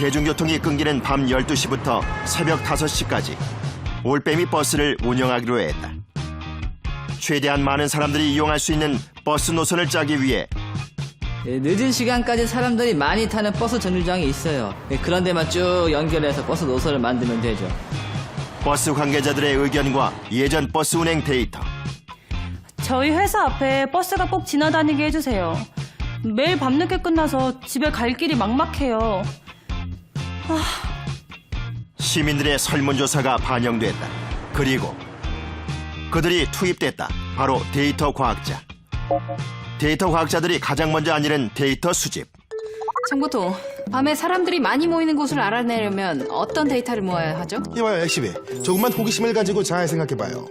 대중교통이 끊기는 밤 12시부터 새벽 5시까지 올빼미 버스를 운영하기로 했다. 최대한 많은 사람들이 이용할 수 있는 버스 노선을 짜기 위해 예, 늦은 시간까지 사람들이 많이 타는 버스 정류장이 있어요. 예, 그런 데만 쭉 연결해서 버스 노선을 만들면 되죠. 버스 관계자들의 의견과 예전 버스 운행 데이터, 저희 회사 앞에 버스가 꼭 지나다니게 해주세요. 매일 밤늦게 끝나서 집에 갈 길이 막막해요. 시민들의 설문조사가 반영됐다. 그리고 그들이 투입됐다. 바로 데이터 과학자. 데이터 과학자들이 가장 먼저 안일은 데이터 수집. 정보통 밤에 사람들이 많이 모이는 곳을 알아내려면 어떤 데이터를 모아야 하죠? 이봐요, 액시비. 조금만 호기심을 가지고 잘 생각해봐요.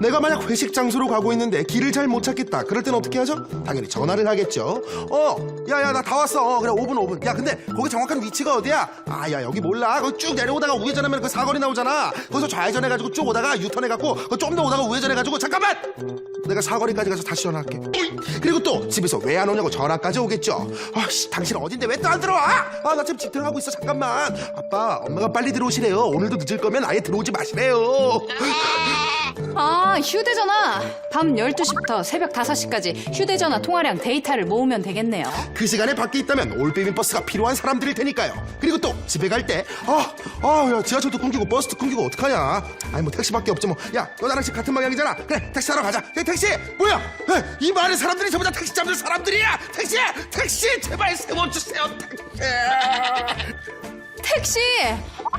내가 만약 회식 장소로 가고 있는데 길을 잘 못 찾겠다. 그럴 땐 어떻게 하죠? 당연히 전화를 하겠죠. 어, 야, 야, 나 다 왔어. 어, 그래, 5분, 5분. 야, 근데 거기 정확한 위치가 어디야? 아, 야, 여기 몰라. 거기 쭉 내려오다가 우회전하면 그 사거리 나오잖아. 거기서 좌회전해가지고 쭉 오다가 유턴해갖고 좀 더 오다가 우회전해가지고 잠깐만! 내가 사거리까지 가서 다시 전화할게. 그리고 또 집에서 왜 안 오냐고 전화까지 오겠죠. 아씨, 당신 어딘데 왜 또 안 들어와? 아, 나 지금 집 들어가고 있어. 잠깐만. 아빠, 엄마가 빨리 들어오시래요. 오늘도 늦을 거면 아예 들어오지 마시래요. 아, 휴대전화! 밤 12시부터 새벽 5시까지 휴대전화 통화량 데이터를 모으면 되겠네요. 그 시간에 밖에 있다면 올빼미 버스가 필요한 사람들일 테니까요. 그리고 또 집에 갈 때, 아, 아, 야, 지하철도 끊기고 버스도 끊기고 어떡하냐. 아니, 뭐 택시밖에 없지 뭐. 야, 너 나랑 지금 같은 방향이잖아. 그래, 택시 타러 가자. 야, 택시! 뭐야? 에, 이 많은 사람들이 전부 다 택시 잡는 사람들이야! 택시! 택시! 제발 세워주세요, 택시! 택시!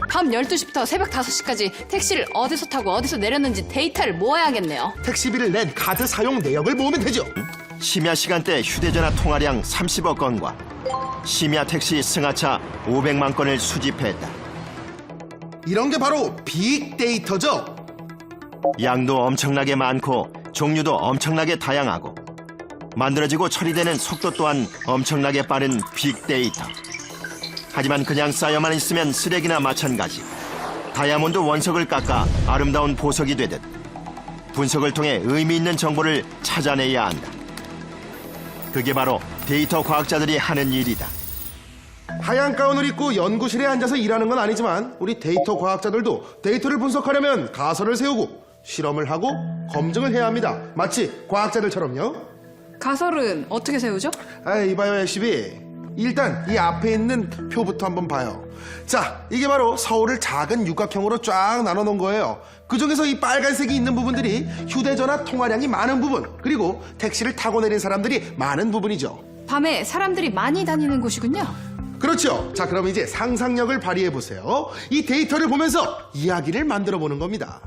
밤 12시부터 새벽 5시까지 택시를 어디서 타고 어디서 내렸는지 데이터를 모아야겠네요. 택시비를 낸 카드 사용 내역을 모으면 되죠. 심야 시간대 휴대전화 통화량 30억 건과 심야 택시 승하차 500만 건을 수집했다. 이런 게 바로 빅데이터죠. 양도 엄청나게 많고 종류도 엄청나게 다양하고 만들어지고 처리되는 속도 또한 엄청나게 빠른 빅데이터. 하지만 그냥 쌓여만 있으면 쓰레기나 마찬가지. 다이아몬드 원석을 깎아 아름다운 보석이 되듯 분석을 통해 의미 있는 정보를 찾아내야 한다. 그게 바로 데이터 과학자들이 하는 일이다. 하얀 가운을 입고 연구실에 앉아서 일하는 건 아니지만 우리 데이터 과학자들도 데이터를 분석하려면 가설을 세우고 실험을 하고 검증을 해야 합니다. 마치 과학자들처럼요. 가설은 어떻게 세우죠? 아, 이봐요, 액시비. 일단 이 앞에 있는 표부터 한번 봐요. 자, 이게 바로 서울을 작은 육각형으로 쫙 나눠 놓은 거예요. 그 중에서 이 빨간색이 있는 부분들이 휴대전화 통화량이 많은 부분, 그리고 택시를 타고 내린 사람들이 많은 부분이죠. 밤에 사람들이 많이 다니는 곳이군요. 그렇죠. 자, 그럼 이제 상상력을 발휘해 보세요. 이 데이터를 보면서 이야기를 만들어 보는 겁니다.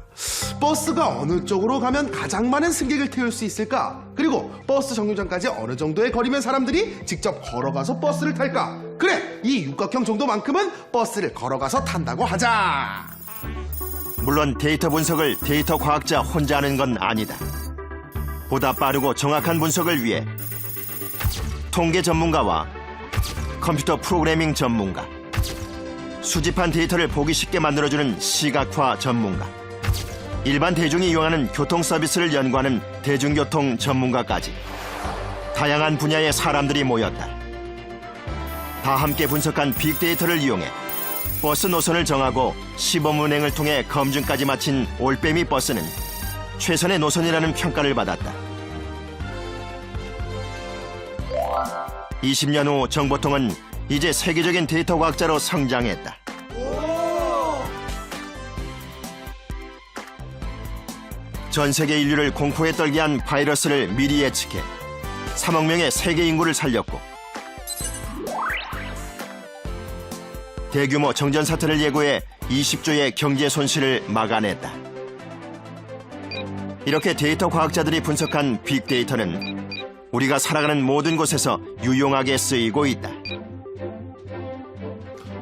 버스가 어느 쪽으로 가면 가장 많은 승객을 태울 수 있을까? 그리고 버스 정류장까지 어느 정도의 거리면 사람들이 직접 걸어가서 버스를 탈까? 그래, 이 육각형 정도만큼은 버스를 걸어가서 탄다고 하자. 물론 데이터 분석을 데이터 과학자 혼자 하는 건 아니다. 보다 빠르고 정확한 분석을 위해 통계 전문가와 컴퓨터 프로그래밍 전문가, 수집한 데이터를 보기 쉽게 만들어주는 시각화 전문가, 일반 대중이 이용하는 교통 서비스를 연구하는 대중교통 전문가까지 다양한 분야의 사람들이 모였다. 다 함께 분석한 빅데이터를 이용해 버스 노선을 정하고 시범 운행을 통해 검증까지 마친 올빼미 버스는 최선의 노선이라는 평가를 받았다. 20년 후 정보통은 이제 세계적인 데이터 과학자로 성장했다. 전 세계 인류를 공포에 떨게 한 바이러스를 미리 예측해 3억 명의 세계 인구를 살렸고 대규모 정전 사태를 예고해 20조의 경제 손실을 막아냈다. 이렇게 데이터 과학자들이 분석한 빅데이터는 우리가 살아가는 모든 곳에서 유용하게 쓰이고 있다.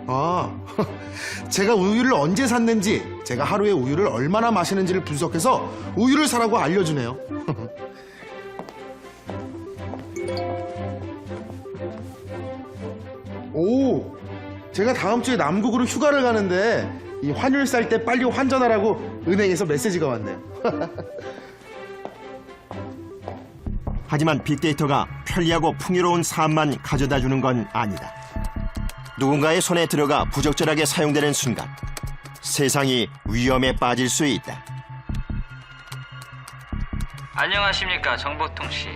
아, 제가 우유를 언제 샀는지, 제가 하루에 우유를 얼마나 마시는지를 분석해서 우유를 사라고 알려주네요. 오, 제가 다음 주에 남국으로 휴가를 가는데 이 환율 쌀 때 빨리 환전하라고 은행에서 메시지가 왔네요. 하지만 빅데이터가 편리하고 풍요로운 삶만 가져다 주는 건 아니다. 누군가의 손에 들어가 부적절하게 사용되는 순간 세상이 위험에 빠질 수 있다. 안녕하십니까 정보통 씨.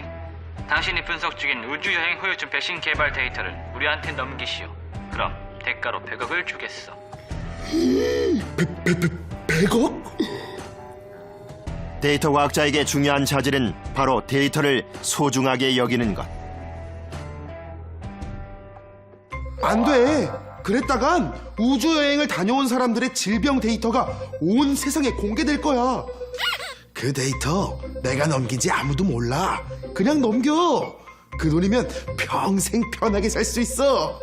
당신이 분석 중인 우주여행 후유증 백신 개발 데이터를 우리한테 넘기시오. 그럼 대가로 100억을 주겠어. 100억? 데이터 과학자에게 중요한 자질은 바로 데이터를 소중하게 여기는 것. 안 돼. 그랬다간 우주 여행을 다녀온 사람들의 질병 데이터가 온 세상에 공개될 거야. 그 데이터 내가 넘긴지 아무도 몰라. 그냥 넘겨. 그 돈이면 평생 편하게 살 수 있어.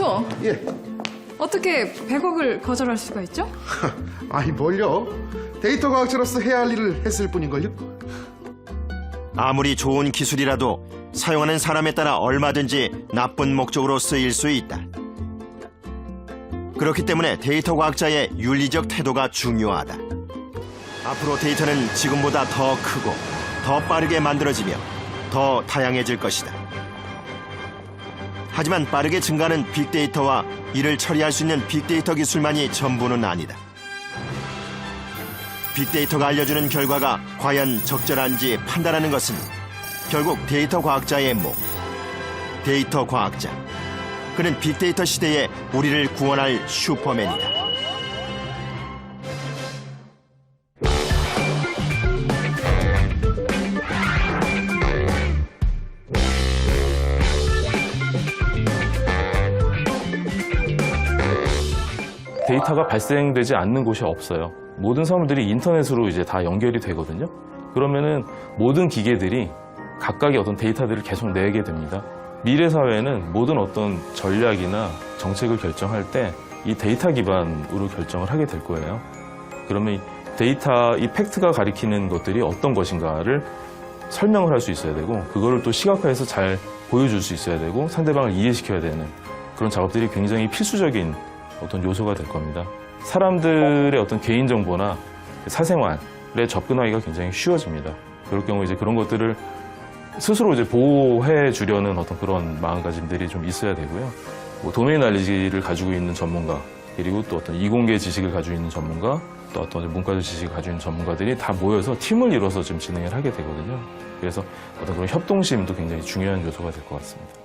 청포통 예. 어떻게 100억을 거절할 수가 있죠? 아이 뭘요? 데이터 과학자로서 해야 할 일을 했을 뿐인걸요? 아무리 좋은 기술이라도 사용하는 사람에 따라 얼마든지 나쁜 목적으로 쓰일 수 있다. 그렇기 때문에 데이터 과학자의 윤리적 태도가 중요하다. 앞으로 데이터는 지금보다 더 크고 더 빠르게 만들어지며 더 다양해질 것이다. 하지만 빠르게 증가하는 빅데이터와 이를 처리할 수 있는 빅데이터 기술만이 전부는 아니다. 빅데이터가 알려주는 결과가 과연 적절한지 판단하는 것은 결국 데이터 과학자의 목. 데이터 과학자. 그는 빅데이터 시대에 우리를 구원할 슈퍼맨이다. 데이터가 발생되지 않는 곳이 없어요. 모든 사물들이 인터넷으로 이제 다 연결이 되거든요. 그러면은 모든 기계들이 각각의 어떤 데이터들을 계속 내게 됩니다. 미래 사회는 모든 어떤 전략이나 정책을 결정할 때 이 데이터 기반으로 결정을 하게 될 거예요. 그러면 이 데이터, 이 팩트가 가리키는 것들이 어떤 것인가를 설명을 할 수 있어야 되고, 그거를 또 시각화해서 잘 보여줄 수 있어야 되고, 상대방을 이해시켜야 되는 그런 작업들이 굉장히 필수적인 어떤 요소가 될 겁니다. 사람들의 어떤 개인정보나 사생활에 접근하기가 굉장히 쉬워집니다. 그럴 경우 이제 그런 것들을 스스로 이제 보호해 주려는 어떤 그런 마음가짐들이 좀 있어야 되고요. 뭐 도메인 알리지를 가지고 있는 전문가, 그리고 또 어떤 이공계 지식을 가지고 있는 전문가, 또 어떤 문과적 지식을 가지고 있는 전문가들이 다 모여서 팀을 이뤄서 지금 진행을 하게 되거든요. 그래서 어떤 그런 협동심도 굉장히 중요한 요소가 될 것 같습니다.